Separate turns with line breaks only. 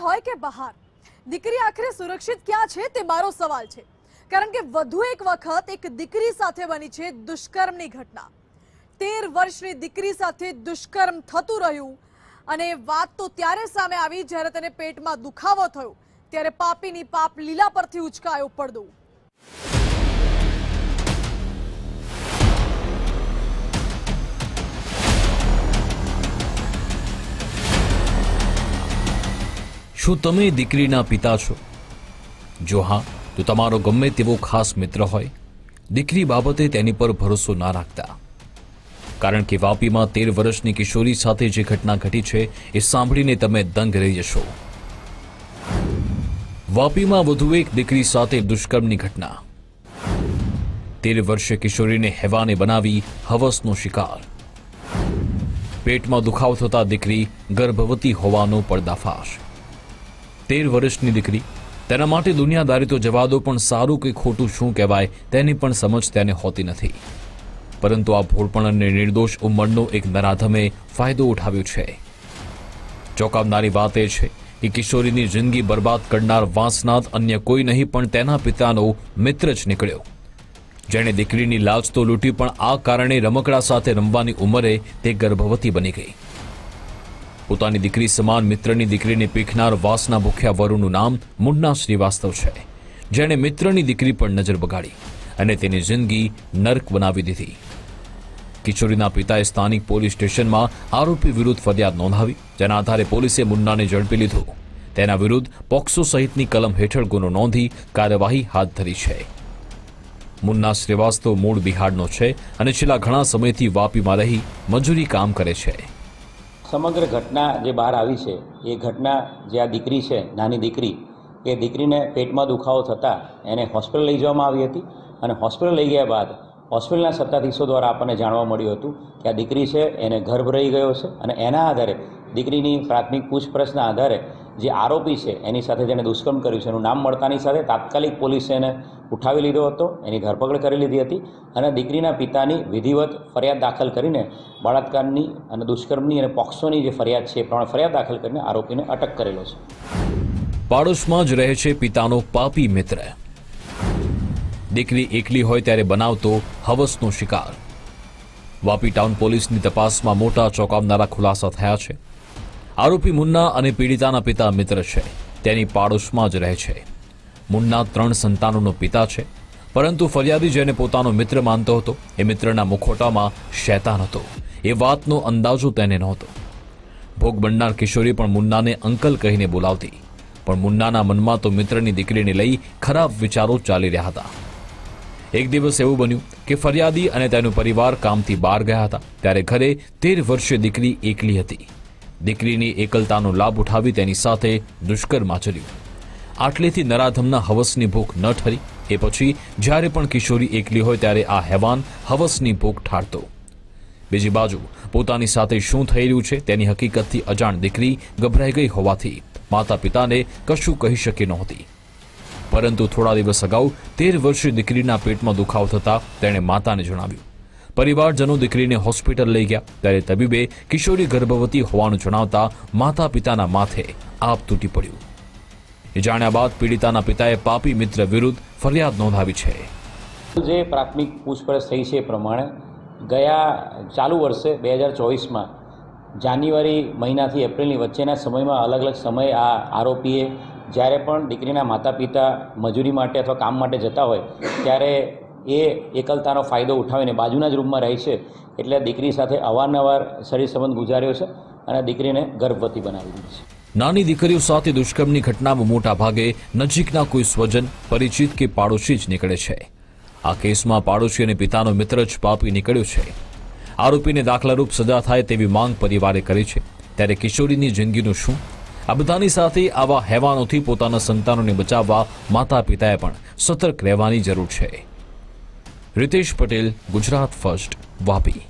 કે બહાર? દીકરી આખરે સુરક્ષિત ક્યાં છે તે મારો સવાલ છે. કારણ કે વધુ એક વખત એક દીકરી સાથે બની છે દુષ્કર્મની ઘટના. તેર વર્ષની દીકરી સાથે દુષ્કર્મ થતું રહ્યું અને વાત તો ત્યારે સામે આવી જ્યારે તેને પેટમાં દુખાવો થયો, ત્યારે પાપીની પાપ લીલા પરથી ઉચકાયો પડદો.
શું તમે દીકરીના પિતા છો? જો હા, તો તમારો ગમે તેવો ખાસ મિત્ર હોય. દીકરી બાબતે તેની પર ભરોસો ના રાખતા. કારણ કે વાપીમાં તેર વર્ષની કિશોરી સાથે જે ઘટના ઘટી છે, એ સાંભળીને તમે દંગ રહી જશો. વાપીમાં વધુ એક દીકરી સાથે દુષ્કર્મની ઘટના. તેર વર્ષે કિશોરીને હેવાને બનાવી હવસનો શિકાર. પેટમાં દુખાવો થતા દીકરી ગર્ભવતી હોવાનો પર્દાફાશ. તેર વર્ષની દીકરી. તેના માટે દુનિયાદારી તો જવા દો પણ સારું કે ખોટું શું કહેવાય, તેની પણ સમજ તેને હોતી નથી. પરંતુ આ ભોળપણ અને નિર્દોષ ઉંમરનો એક નરાધમે ફાયદો ઉઠાવ્યો છે. ચોંકાવનારી વાત એ છે કે કિશોરીની જિંદગી બરબાદ કરનાર વાંસનાથ અન્ય કોઈ નહીં, પણ તેના પિતાનો મિત્ર જ નીકળ્યો. જેણે દીકરીની લાજ તો લૂંટી, પણ આ કારણે રમકડા સાથે રમવાની ઉંમરે તે ગર્ભવતી બની ગઈ. પોતાની દીકરી સમાન મિત્રની દીકરીને પીખનાર વાસના ભૂખ્યા વરુનું નામ મુન્ના શ્રીવાસ્તવ છે, જેણે મિત્રની દીકરી પર નજર બગાડી અને તેની જિંદગી નર્ક બનાવી દીધી. કિશોરીના પિતાએ સ્થાનિક પોલીસ સ્ટેશનમાં આરોપી વિરુદ્ધ ફરિયાદ નોંધાવી, જેના આધારે પોલીસે મુન્નાને ઝડપી લીધો. તેના વિરુદ્ધ પોક્સો સહિતની કલમ હેઠળ ગુનો નોંધી કાર્યવાહી હાથ ધરી છે. મુન્ના શ્રીવાસ્તવ મૂળ બિહારનો છે અને છેલ્લા ઘણા સમયથી વાપીમાં રહી મજૂરી કામ કરે છે.
સમગ્ર ઘટના જે બહાર આવી છે, એ ઘટના જે આ દીકરી છે, નાની દીકરી, એ દીકરીને પેટમાં દુખાવો થતાં એને હોસ્પિટલ લઈ જવામાં આવી હતી અને હોસ્પિટલ લઈ ગયા બાદ હોસ્પિટલના સત્તાધીશો દ્વારા આપણને જાણવા મળ્યું હતું કે આ દીકરી છે, એને ગર્ભ રહી ગયો છે અને એના આધારે દીકરીની પ્રાથમિક પૂછપરછના આધારે જે આરોપી છે, એની સાથે જેણે દુષ્કર્મ કર્યું છે, એનું નામ મળતાની સાથે તાત્કાલિક પોલીસે એને ઉઠાવી લીધો હતો, એની ધરપકડ કરી લીધી હતી અને દીકરીના પિતાની વિધિવત ફરિયાદ દાખલ કરીને બળાત્કારની અને દુષ્કર્મની અને પોક્સોની જે ફરિયાદ છે, એ પ્રમાણે ફરિયાદ દાખલ કરીને આરોપીને અટક કરેલો છે.
પાડોશમાં જ રહે છે પિતાનો પાપી મિત્ર. દીકરી એકલી હોય ત્યારે બનાવતો હવસનો શિકાર. વાપી ટાઉન પોલીસની તપાસમાં મોટા ચોંકાવનારા ખુલાસા થયા છે. આરોપી મુન્ના અને પીડિતાના પિતા મિત્ર છે. તેની પાડોશમાં જ રહે છે. મુન્ના ત્રણ સંતાનોનો પિતા છે. પરંતુ ફરિયાદી જેને પોતાનો મિત્ર માનતો હતો, એ મિત્રના મુખોટામાં શૈતાન હતો. એ વાતનો અંદાજો તેને નહોતો. ભોગ બનનાર કિશોરી પણ મુન્નાને અંકલ કહીને બોલાવતી. પણ મુન્નાના મનમાં તો મિત્રની દીકરીને લઈ ખરાબ વિચારો ચાલી રહ્યા હતા. એક દિવસ એવું બન્યું કે ફરિયાદી અને તેનો પરિવાર કામથી બહાર ગયા હતા. ત્યારે ઘરે તેર વર્ષે દીકરી એકલી હતી. દીકરીની એકલતાનો લાભ ઉઠાવી તેની સાથે દુષ્કર્મ આચર્યું. આટલેથી નરાધમના હવસની ભૂખ ન ઠરી. એ પછી જ્યારે પણ કિશોરી એકલી હોય ત્યારે આ હેવાન હવસની ભૂખ ઠારતો. બીજી બાજુ, પોતાની સાથે શું થઈ રહ્યું છે તેની હકીકતથી અજાણ દીકરી ગભરાઈ ગઈ હોવાથી માતા પિતાને કશું કહી શકી નહોતી. પરંતુ થોડા દિવસ અગાઉ તેર વર્ષીય દીકરીના પેટમાં દુખાવો થતા તેણે માતાને જણાવ્યું. પરિવારજનો દીકરીને હોસ્પિટલ લઈ ગયા. ત્યારે તબીબે કિશોરી ગર્ભવતી હોવાનું જણાવતા માતા પિતાના માથે આપ તૂટી પડ્યું. એ જાણ્યા બાદ પીડિતાના પિતાએ પાપી મિત્ર વિરુદ્ધ ફરિયાદ નોંધાવી છે.
જે પ્રાથમિક પૂછપરછ થઈ છે એ પ્રમાણે ગયા ચાલુ વર્ષે બે હજાર ચોવીસમાં જાન્યુઆરી મહિનાથી એપ્રિલની વચ્ચેના સમયમાં અલગ અલગ સમયે આ આરોપીએ જ્યારે પણ દીકરીના માતા પિતા મજૂરી માટે અથવા કામ માટે જતા હોય, ત્યારે એ એકલતાનો ફાયદો ઉઠાવીને બાજુના જ રૂમમાં રહે છે, એટલે દીકરી સાથે અવારનવાર શરીર સંબંધ ગુજાર્યો છે અને દીકરીને ગર્ભવતી બનાવી દીધી છે.
નાની દીકરીઓ સાથે દુષ્કર્મની ઘટનામાં મોટા ભાગે નજીકના કોઈ સ્વજન, પરિચિત કે પાડોશી જ નીકળે છે. આ કેસમાં પાડોશી અને પિતાનો મિત્ર જ પાપી નીકળ્યો છે. આરોપીને દાખલારૂપ સજા થાય તેવી માંગ પરિવારે કરી છે. ત્યારે કિશોરીની જિંદગીનું શું? આ બધાની સાથે આવા હેવાનોથી પોતાના સંતાનોને બચાવવા માતા પિતાએ પણ સતર્ક રહેવાની જરૂર છે. રિતેશ પટેલ ગુજરાત ફર્સ્ટ વાપી.